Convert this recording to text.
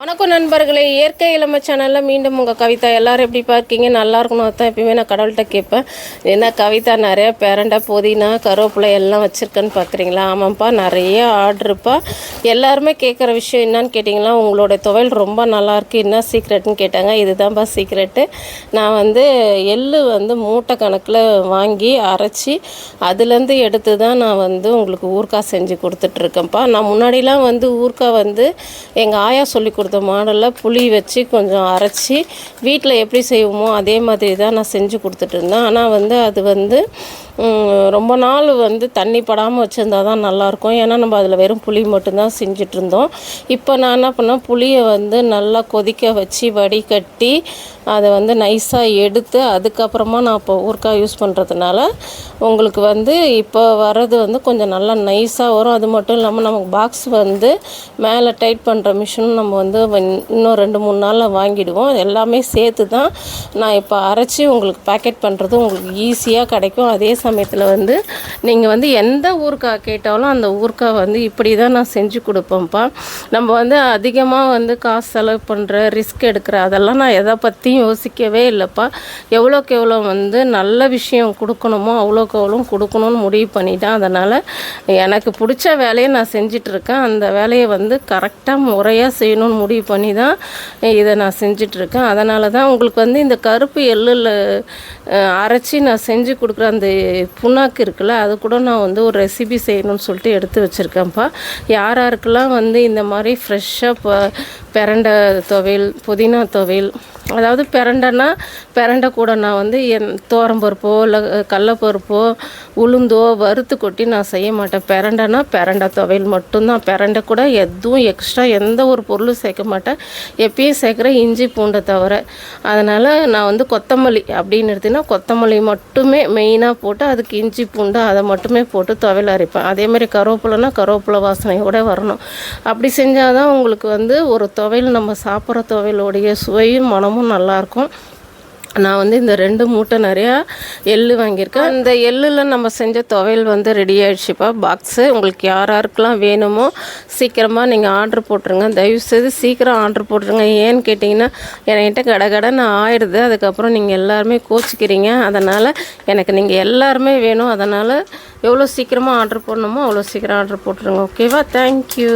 வணக்கம் நண்பர்களே. இயற்கை இளமை சேனலில் மீண்டும் உங்கள் கவிதா. எல்லோரும் எப்படி பார்க்கீங்க? நல்லா இருக்கணும் தான் எப்பயுமே நான் கடவுள்கிட்ட கேட்பேன். என்ன கவிதா நிறையா பேரண்டா புதினா கருவேப்பிலை எல்லாம் வச்சுருக்கேன்னு பார்க்குறீங்களா? ஆமாம்ப்பா நிறைய ஆர்டருப்பா எல்லாருமே கேட்குற விஷயம் என்னன்னு கேட்டிங்களா உங்களோட துவையல் ரொம்ப நல்லாயிருக்கு என்ன சீக்ரெட்னு கேட்டாங்க. இதுதான்ப்பா சீக்ரெட்டு நான் வந்து எள்ளு வந்து மூட்டை கணக்கில் வாங்கி அரைச்சி அதுலேருந்து எடுத்து தான் நான் வந்து உங்களுக்கு ஊறுகாய் செஞ்சு கொடுத்துட்ருக்கேன்ப்பா நான் முன்னாடிலாம் வந்து ஊர்க்கா வந்து எங்கள் ஆயா சொல்லி கொடுத்த மாடலில் புளி வச்சு கொஞ்சம் அரைச்சி வீட்டில் எப்படி செய்வோமோ அதே மாதிரி தான் நான் செஞ்சு கொடுத்துட்டு இருந்தேன். ஆனால் வந்து அது வந்து ரொம்ப நாள் வந்து தண்ணி படாமல் வச்சுருந்தா தான் நல்லாயிருக்கும். ஏன்னா நம்ம அதில் வெறும் புளி மட்டும்தான் செஞ்சுட்டு இருந்தோம் இப்போ நான் என்ன பண்ணேன் புளியை வந்து நல்லா கொதிக்க வச்சு வடிகட்டி அதை வந்து நைஸாக எடுத்து அதுக்கப்புறமா நான் இப்போ ஊறுகாய் யூஸ் பண்ணுறதுனால உங்களுக்கு வந்து இப்போ வர்றது வந்து கொஞ்சம் நல்லா நைஸாக வரும். அது மட்டும் இல்லாமல் நமக்கு பாக்ஸ் வந்து மேலே டைட் பண்ணுற மிஷினும் நம்ம வந்து வந்- இன்னும் ரெண்டு மூணு நாளில் வாங்கிடுவோம். எல்லாமே சேர்த்து தான் நான் இப்போ அரைச்சி உங்களுக்கு பேக்கெட் பண்ணுறது உங்களுக்கு ஈஸியாக கிடைக்கும். அதே சமயத்தில் வந்து நீங்கள் வந்து எந்த ஊருக்கா கேட்டாலும் அந்த ஊருக்கா வந்து இப்படி தான் நான் செஞ்சு கொடுப்பேன்ப்பா. நம்ம வந்து அதிகமாக வந்து காசு செலவு பண்ணுற ரிஸ்க் எடுக்கிற அதெல்லாம் நான் எதை பற்றியும் யோசிக்கவே இல்லைப்பா. எவ்வளோக்கு எவ்வளோ வந்து நல்ல விஷயம் கொடுக்கணுமோ அவ்வளோக்கு அவ்வளோ கொடுக்கணும்னு முடிவு பண்ணிட்டேன். அதனால் எனக்கு பிடிச்ச வேலையை நான் செஞ்சிட்ருக்கேன். அந்த வேலையை வந்து கரெக்டாக முறையாக செய்யணும்னு முடிவு பண்ணி தான் இதை நான் செஞ்சிட்ருக்கேன். அதனால தான் உங்களுக்கு வந்து இந்த கருப்பு எள்ளில் அரைச்சி நான் செஞ்சு கொடுக்குற அந்த புண்ணாக்கு இருக்குல்ல அது கூட நான் வந்து ஒரு ரெசிபி செய்யணும்னு சொல்லிட்டு எடுத்து வச்சுருக்கேன்ப்பா. யார் யாருக்கெல்லாம் வந்து இந்த மாதிரி ஃப்ரெஷ்ஷாக ப பிரண்டை துவையல் புதினா துவையல் அதாவது பிரண்டைன்னா பிரண்டை கூட நான் வந்து என் தோரம்பருப்போ இல்லை கடலப்பருப்போ உளுந்தோ வறுத்து கொட்டி நான் செய்ய மாட்டேன். பிரண்டைனா பிரண்டை துவையல் மட்டும்தான். பிரண்டை கூட எதுவும் எக்ஸ்ட்ரா எந்த ஒரு பொருளும் சேர்க்க மாட்டேன். எப்பயும் சேர்க்குற இஞ்சி பூண்டை தவிர. அதனால் நான் வந்து கொத்தமல்லி அப்படின்னு எடுத்தீங்கன்னா கொத்தமல்லி மட்டுமே மெயினாக போட்டு அதுக்கு இஞ்சி பூண்டு அதை மட்டுமே போட்டு துவையல் அரைப்பேன். அதேமாதிரி கருவேப்பிலைனா கருவேப்பிலை வாசனையோட வரணும். அப்படி செஞ்சால் தான் உங்களுக்கு வந்து ஒரு துவையல் நம்ம சாப்பிட்ற துவையலோடைய சுவையும் மனமும் நல்லாயிருக்கும் நான் வந்து இந்த ரெண்டு மூட்டை நிறையா எள்ளு வாங்கியிருக்கேன். இந்த எள்ளில் நம்ம செஞ்ச துவையல் வந்து ரெடி ஆகிடுச்சுப்பா பாக்ஸு உங்களுக்கு யார் யாருக்கெல்லாம் வேணுமோ சீக்கிரமாக நீங்கள் ஆர்டர் போட்டுருங்க. தயவுசெய்து சீக்கிரம் ஆர்டர் போட்டுருங்க. ஏன்னு கேட்டிங்கன்னா என்கிட்ட கடை கடைன்னு ஆயிடுது அதுக்கப்புறம் நீங்கள் எல்லாருமே கோச்சிக்கிறீங்க. அதனால் எனக்கு நீங்கள் எல்லாருமே வேணும். அதனால் எவ்வளோ சீக்கிரமாக ஆர்டர் பண்ணணுமோ அவ்வளோ சீக்கிரம் ஆர்டர் போட்டுருங்க. ஓகேவா தேங்க்யூ